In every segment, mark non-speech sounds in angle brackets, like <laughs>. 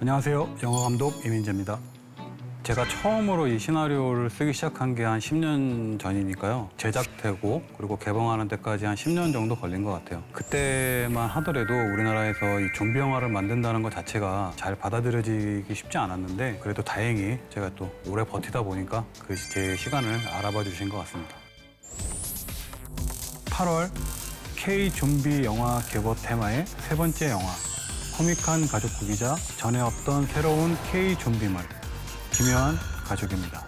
안녕하세요. 영화 감독 이민재입니다. 제가 처음으로 이 시나리오를 쓰기 시작한 게 한 10년 전이니까요. 제작되고 그리고 개봉하는 데까지 한 10년 정도 걸린 것 같아요. 그때만 하더라도 우리나라에서 이 좀비 영화를 만든다는 것 자체가 잘 받아들여지기 쉽지 않았는데 그래도 다행히 제가 또 오래 버티다 보니까 그 제 시간을 알아봐 주신 것 같습니다. 8월 K 좀비 영화 개보 테마의 세 번째 영화 코믹한 가족국이자 전에 없던 새로운 K 좀비물 기묘한 가족입니다.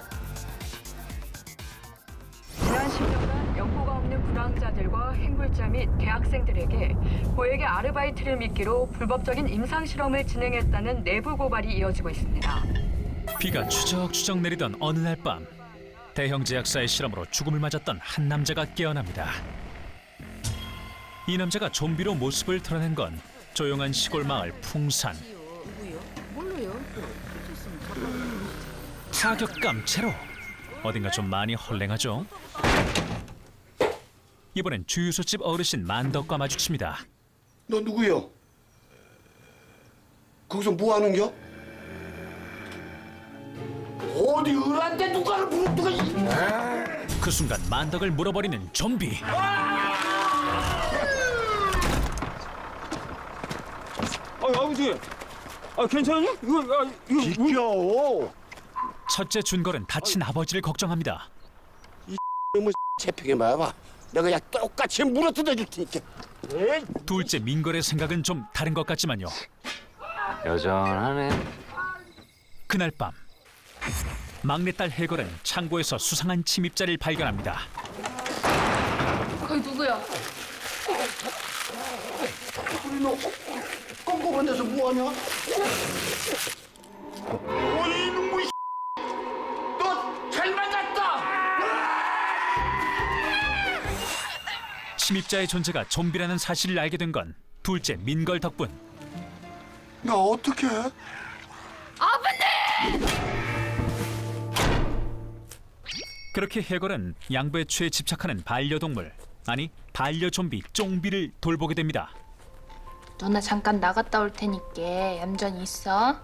지난 10년간 연고가 없는 불황자들과 행불자 및 대학생들에게 고액의 아르바이트를 미끼로 불법적인 임상 실험을 진행했다는 내부 고발이 이어지고 있습니다. 비가 추적추적 내리던 어느 날 밤 대형 제약사의 실험으로 죽음을 맞았던 한 남자가 깨어납니다. 이 남자가 좀비로 모습을 드러낸 건 조용한 시골 마을 풍산. 타격감 제로. 어딘가 좀 많이 헐랭하죠. 이번엔 주유소 집 어르신 만덕과 마주칩니다. 너 누구요? 거기서 뭐 하는겨? 어디 을한테 누가를 부르 누가 이- 그 순간 만덕을 물어버리는 좀비. 아 아버지, 아 괜찮니? 이거 아, 이거 비켜. 첫째 준걸은 다친 아버지를 걱정합니다. 재팩에 말봐. 내가 야 똑같이 물어뜯어 줄 테니까. 에이, 둘째 민걸의 생각은 좀 다른 것 같지만요. 여전하네. 그날 밤 막내딸 해걸은 창고에서 수상한 침입자를 발견합니다. 거기 누구야? 우리 너 꼼꼼한 데서 뭐 하냐? 어이 이놈의 너잘 만났다. 침입자의 존재가 좀비라는 사실을 알게 된 건 둘째 민걸 덕분. 나 어떻게? 그렇게 해걸은 양배추에 집착하는 반려동물 아니 반려 좀비 쫑비를 돌보게 됩니다. 누나 잠깐 나갔다 올 테니까 얌전히 있어.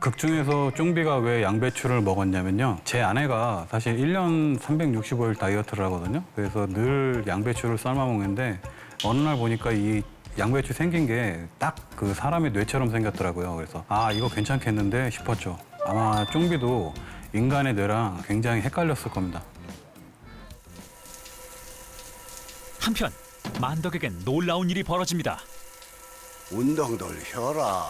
극 중에서 쫑비가 왜 양배추를 먹었냐면요. 제 아내가 사실 1년 365일 다이어트를 하거든요. 그래서 늘 양배추를 삶아 먹는데 어느 날 보니까 이 양배추 생긴 게 딱 그 사람의 뇌처럼 생겼더라고요. 그래서 아 이거 괜찮겠는데 싶었죠. 아마 쫑비도 인간의 뇌랑 굉장히 헷갈렸을 겁니다. 한편 만덕에겐 놀라운 일이 벌어집니다. 운동들 혀라.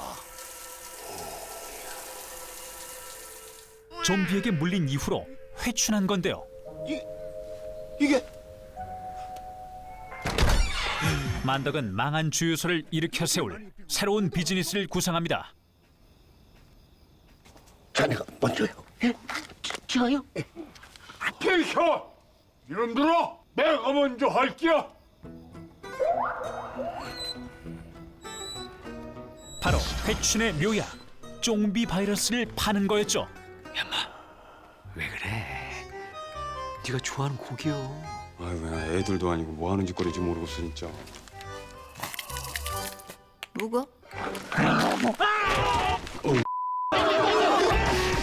좀비에게 물린 이후로 회춘한 건데요. 이 이게 만덕은 망한 주유소를 일으켜 세울 새로운 비즈니스를 구상합니다. 자네가 먼저요. 예? 저요? 비켜! 이놈들아, 내가 먼저 할게야. 바로 회춘의 묘약 쫑비 바이러스를 파는 거였죠. 왜 그래? 네가 좋아하는 곡이요. 아이고 야 애들도 아니고 뭐 하는 짓거리인지 모르겠어 진짜 누구?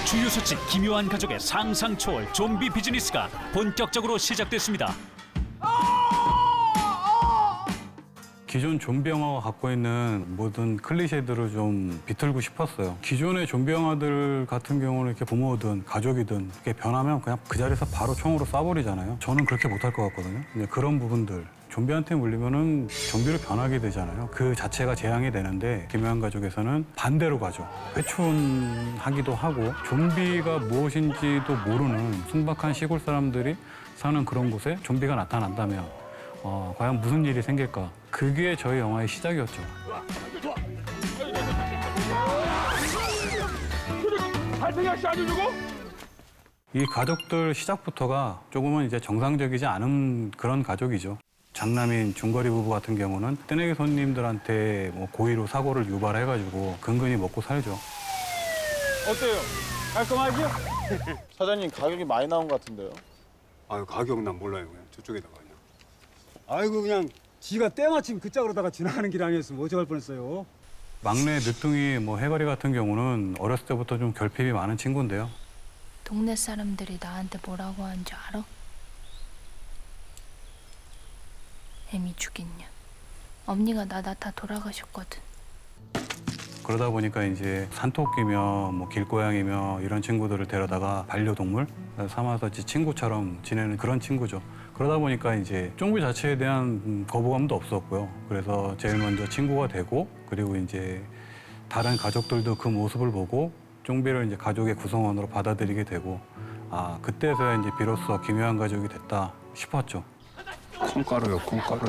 주유소집 기묘한 가족의 상상 초월 좀비 비즈니스가 본격적으로 시작됐습니다. 기존 좀비 영화가 갖고 있는 모든 클리셰들을 좀 비틀고 싶었어요. 기존의 좀비 영화들 같은 경우는 이렇게 부모든 가족이든 이렇게 변하면 그냥 그 자리에서 바로 총으로 쏴버리잖아요. 저는 그렇게 못할 것 같거든요. 그런 부분들 좀비한테 물리면은 좀비로 변하게 되잖아요. 그 자체가 재앙이 되는데 김요한 가족에서는 반대로 가죠. 회춘하기도 하고 좀비가 무엇인지도 모르는 순박한 시골 사람들이 사는 그런 곳에 좀비가 나타난다면 어, 과연 무슨 일이 생길까? 그게 저희 영화의 시작이었죠. 이 가족들 시작부터가 조금은 이제 정상적이지 않은 그런 가족이죠. 장남인 중거리 부부 같은 경우는 뜨내기 손님들한테 뭐 고의로 사고를 유발해가지고 근근히 먹고 살죠. 어때요? 깔끔하죠? <laughs> 사장님 가격이 많이 나온 것 같은데요. 아유 가격 난 몰라요 그냥 저쪽에다가 그냥 아이고 그냥 지가 때마침 그 짝으로다가 지나가는 길 아니었으면 어쩌할 뻔했어요. 막내 늦둥이 뭐 해거리 같은 경우는 어렸을 때부터 좀 결핍이 많은 친구인데요. 동네 사람들이 나한테 뭐라고 하는 줄 알아? 애미 죽겠냐. 언니가 나다 다 돌아가셨거든. 그러다 보니까 이제 산토끼며 뭐 길고양이며 이런 친구들을 데려다가 반려동물 삼아서 친구처럼 지내는 그런 친구죠. 그러다 보니까 이제 쫑비 자체에 대한 음, 거부감도 없었고요. 그래서 제일 먼저 친구가 되고 그리고 이제 다른 가족들도 그 모습을 보고 쫑비를 이제 가족의 구성원으로 받아들이게 되고 아 그때서야 이제 비로소 기묘한 가족이 됐다 싶었죠. 콩가루요 콩가루.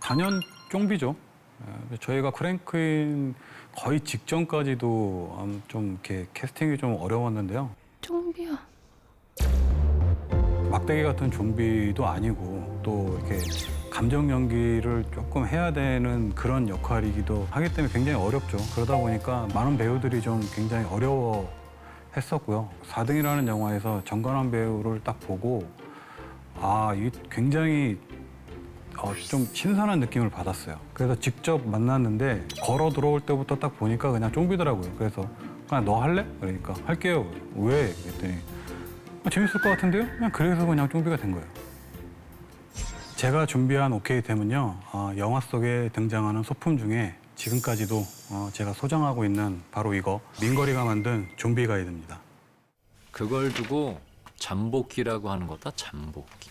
단연 쫑비죠. 예, 저희가 크랭크인 거의 직전까지도 음, 좀 이렇게 캐스팅이 좀 어려웠는데요. 쫑비야. 막대기 같은 좀비도 아니고 또 이렇게 감정 연기를 조금 해야 되는 그런 역할이기도 하기 때문에 굉장히 어렵죠. 그러다 보니까 많은 배우들이 좀 굉장히 어려워 했었고요. 4등이라는 영화에서 정관환 배우를 딱 보고 아, 이 굉장히 어, 좀 신선한 느낌을 받았어요. 그래서 직접 만났는데 걸어 들어올 때부터 딱 보니까 그냥 쫑비더라고요. 그래서 그냥 너 할래? 그러니까 할게요. 왜? 그랬더니 아, 재밌을 것 같은데요? 그냥 그래서 그냥 쫑비가 된 거예요. 제가 준비한 오케이 템은요, 어, 영화 속에 등장하는 소품 중에 지금까지도 어, 제가 소장하고 있는 바로 이거 민거리가 만든 좀비 가이드입니다. 그걸 두고 잠복기라고 하는 거다 잠복기.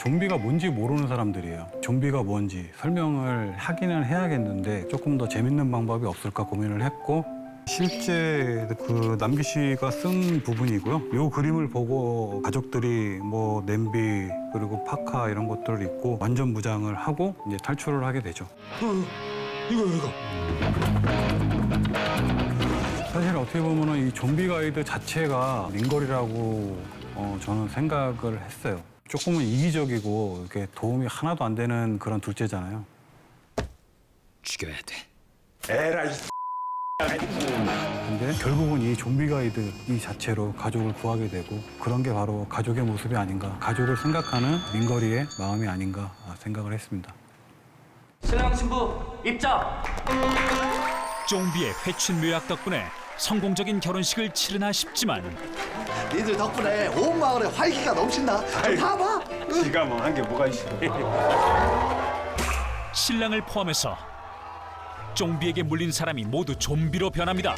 좀비가 뭔지 모르는 사람들이에요. 좀비가 뭔지 설명을 하기는 해야겠는데 조금 더 재밌는 방법이 없을까 고민을 했고 실제 그 남기 씨가 쓴 부분이고요. 이 그림을 보고 가족들이 뭐 냄비 그리고 파카 이런 것들을 입고 완전 무장을 하고 이제 탈출을 하게 되죠. 이거 이거. 사실 어떻게 보면은 이 좀비 가이드 자체가 민거리라고 어, 저는 생각을 했어요. 조금은 이기적이고 이렇게 도움이 하나도 안 되는 그런 둘째잖아요. 죽여야 돼. 에라 이. 근데 결국은 이 좀비 가이드 이 자체로 가족을 구하게 되고 그런 게 바로 가족의 모습이 아닌가 가족을 생각하는 민거리의 마음이 아닌가 생각을 했습니다. 신랑 신부 입장. 쫑비의 회춘 묘약 덕분에 성공적인 결혼식을 치르나 싶지만 니들 덕분에 온 마을에 활기가 넘친다. 좀 봐봐. 지가 뭐 한 게 뭐가 있어. 신랑을 포함해서 쫑비에게 물린 사람이 모두 좀비로 변합니다.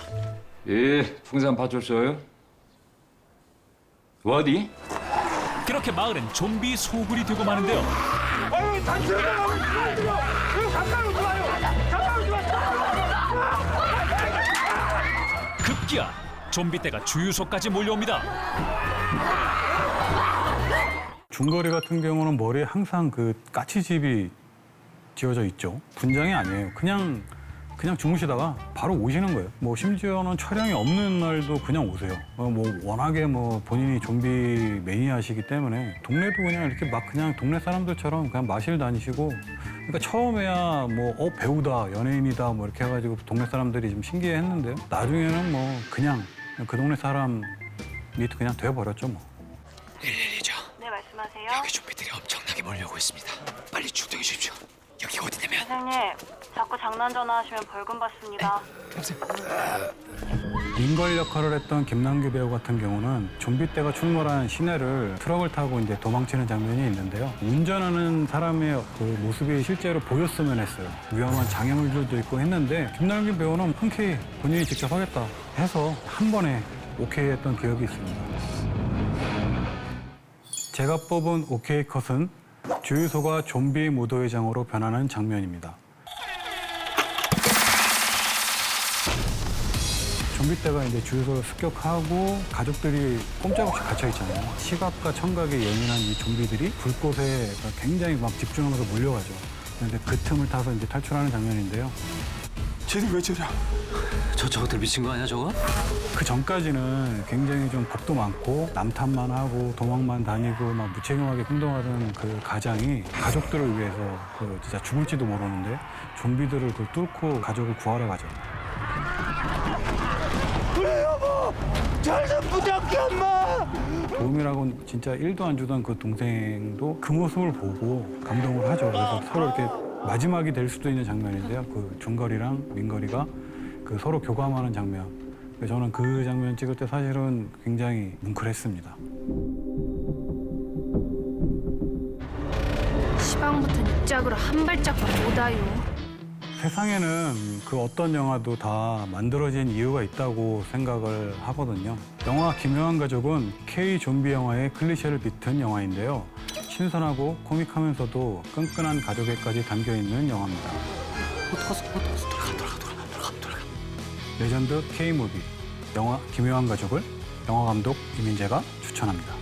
예, 풍산 파출소요. 어디? 그렇게 마을은 좀비 소굴이 되고 마는데요. 아유. 이거 가까이 오지 마요. 가까이 오지 마요. 급기야 좀비 떼가 주유소까지 몰려옵니다. 중거리 같은 경우는 머리에 항상 그 까치집이 지어져 있죠. 분장이 아니에요. 그냥 그냥 주무시다가 바로 오시는 거예요. 뭐 심지어는 촬영이 없는 날도 그냥 오세요. 어, 뭐 워낙에 뭐 본인이 좀비 매니아시기 때문에 동네도 그냥 이렇게 막 그냥 동네 사람들처럼 그냥 마실 다니시고 그러니까 처음에야 뭐 어 배우다 연예인이다 뭐 이렇게 해가지고 동네 사람들이 좀 신기해했는데요. 나중에는 뭐 그냥 그 동네 사람이 그냥 돼버렸죠 뭐. 네, 말씀하세요. 여기 좀비들이 엄청나게 몰려오고 있습니다. 빨리 출동해 주십시오. 여기가 어디냐면 선생님, 자꾸 장난 전화하시면 벌금 받습니다. 민걸 역할을 했던 김남규 배우 같은 경우는 좀비 떼가 출몰한 시내를 트럭을 타고 이제 도망치는 장면이 있는데요. 운전하는 사람의 그 모습이 실제로 보였으면 했어요. 위험한 장애물들도 있고 했는데 김남규 배우는 흔쾌히 본인이 직접 하겠다 해서 한 번에 오케이 했던 기억이 있습니다. 제가 뽑은 오케이 컷은 주유소가 좀비 무도회장으로 변하는 장면입니다. 좀비 때가 이제 주유소를 습격하고 가족들이 꼼짝없이 갇혀 있잖아요. 시각과 청각에 예민한 이 좀비들이 불꽃에 굉장히 막 집중하면서 몰려가죠. 그런데 그 틈을 타서 이제 탈출하는 장면인데요. 쟤들 왜 저래? 저 저것들 미친 거 아니야 저거? 그 전까지는 굉장히 좀 겁도 많고 남탓만 하고 도망만 다니고 막 무책임하게 행동하던 그 가장이 가족들을 위해서 그 진짜 죽을지도 모르는데 좀비들을 그 뚫고 가족을 구하러 가죠. 그래 여보. 잘좀 부탁해 엄마. 도움이라고 진짜 일도 안 주던 그 동생도 그 모습을 보고 감동을 하죠. 그래서 서로 이렇게 마지막이 될 수도 있는 장면인데요. 그 중거리랑 민거리가 그 서로 교감하는 장면. 저는 그 장면 찍을 때 사실은 굉장히 뭉클했습니다. 시방부터 입짝으로 한 발짝도 못 와요. 세상에는 그 어떤 영화도 다 만들어진 이유가 있다고 생각을 하거든요. 영화 기묘한 가족은 K 좀비 영화의 클리셰를 비튼 영화인데요. 신선하고 코믹하면서도 끈끈한 가족애까지 담겨 있는 영화입니다. 레전드 K 무비 영화 기묘한 가족을 영화 감독 이민재가 추천합니다.